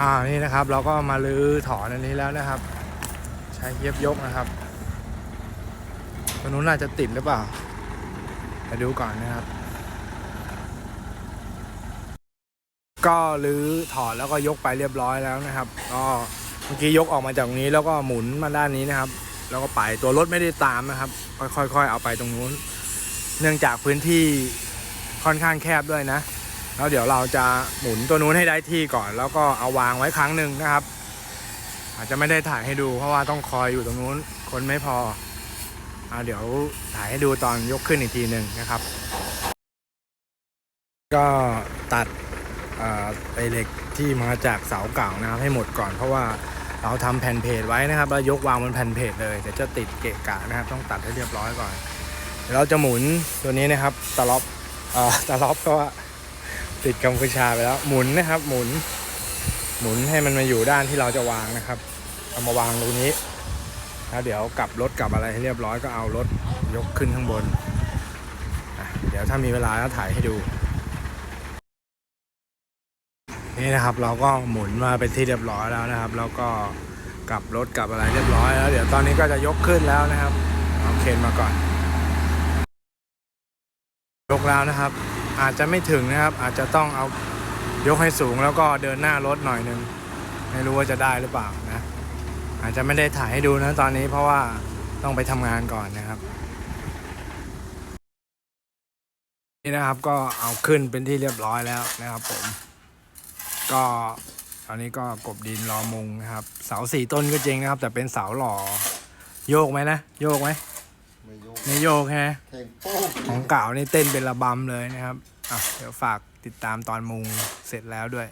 อ่านี่นะครับ เราก็มาลื้อถอนอันนี้แล้วนะครับ ใช้เย็บยกนะครับตัวนู้นน่าจะติดหรือเปล่าไปดูก่อนนะครับ ก็ลื้อถอนแล้วก็ยกไปเรียบร้อยแล้วนะครับก็เมื่อกี้ยกออกมาจากตรงนี้แล้วก็หมุนมาด้านนี้นะครับ แล้วก็ไปตัวรถไม่ได้ตามนะครับ ค่อยๆเอาไปตรงนู้น เนื่องจากพื้นที่ค่อนข้างแคบด้วยนะ แล้วเดี๋ยวเราจะหมุนตัวนู้นให้ได้ที่ก่อน แล้วก็เอาวางไว้ครั้งหนึ่งนะครับ อาจจะไม่ได้ถ่ายให้ดู เพราะว่าต้องคอยอยู่ตรงนู้นคนไม่พอเอาเดี๋ยวถ่ายให้ดูตอนยกขึ้นอีกทีหนึ่งนะครับ ก็ตัดอ่อไอเหล็กที่มาจากเสาเก่านะครับ ให้หมดก่อนเพราะว่าเราทำแผ่นเพจไว้นะครับแล้วยกวางบนแผ่นเพจเลยเดี๋ยวจะติดเกะกะนะครับ ต้องตัดให้เรียบร้อยก่อนเดี๋ยวเราจะหมุนตัวนี้นะครับตะล็อบเอ่อตะล็อบก็ว่า ติดกัมพูชาไปแล้ว หมุนนะครับ หมุน หมุนให้มันมาอยู่ด้านที่เราจะวางนะครับ เอามาวางตรงนี้ แล้วเดี๋ยวกลับรถกลับอะไรให้เรียบร้อยก็เอารถยกขึ้นข้างบน เดี๋ยวถ้ามีเวลาก็ถ่ายให้ดู นี่นะครับเราก็หมุนมาเป็นที่เรียบร้อยแล้วนะครับ แล้วก็กลับรถกลับอะไรเรียบร้อยแล้ว เดี๋ยวตอนนี้ก็จะยกขึ้นแล้วนะครับเอาเคนมาก่อน ยกแล้วนะครับ อาจจะไม่ถึงนะครับ อาจจะต้องเอายกให้สูงแล้วก็เดินหน้ารถหน่อยหนึ่งไม่รู้ว่าจะได้หรือเปล่านะ อาจจะไม่ได้ถ่ายให้ดูนะตอนนี้เพราะว่าต้องไปทำงานก่อนนะครับ นี่นะครับก็เอาขึ้นเป็นที่เรียบร้อยแล้วนะครับ ผม ก็ตอนนี้ก็กบดินรอมุงนะครับ เสาสี่ต้นก็จริงนะครับ แต่เป็นเสาหล่อโยกไหมนะ โยกไหม ไม่โยกไม่โยกฮะแทงโป้งของเก่านี่เต้นเป็นระบำเลยนะครับอะเดี๋ยวฝากติดตามตอนมุงเสร็จแล้วด้วย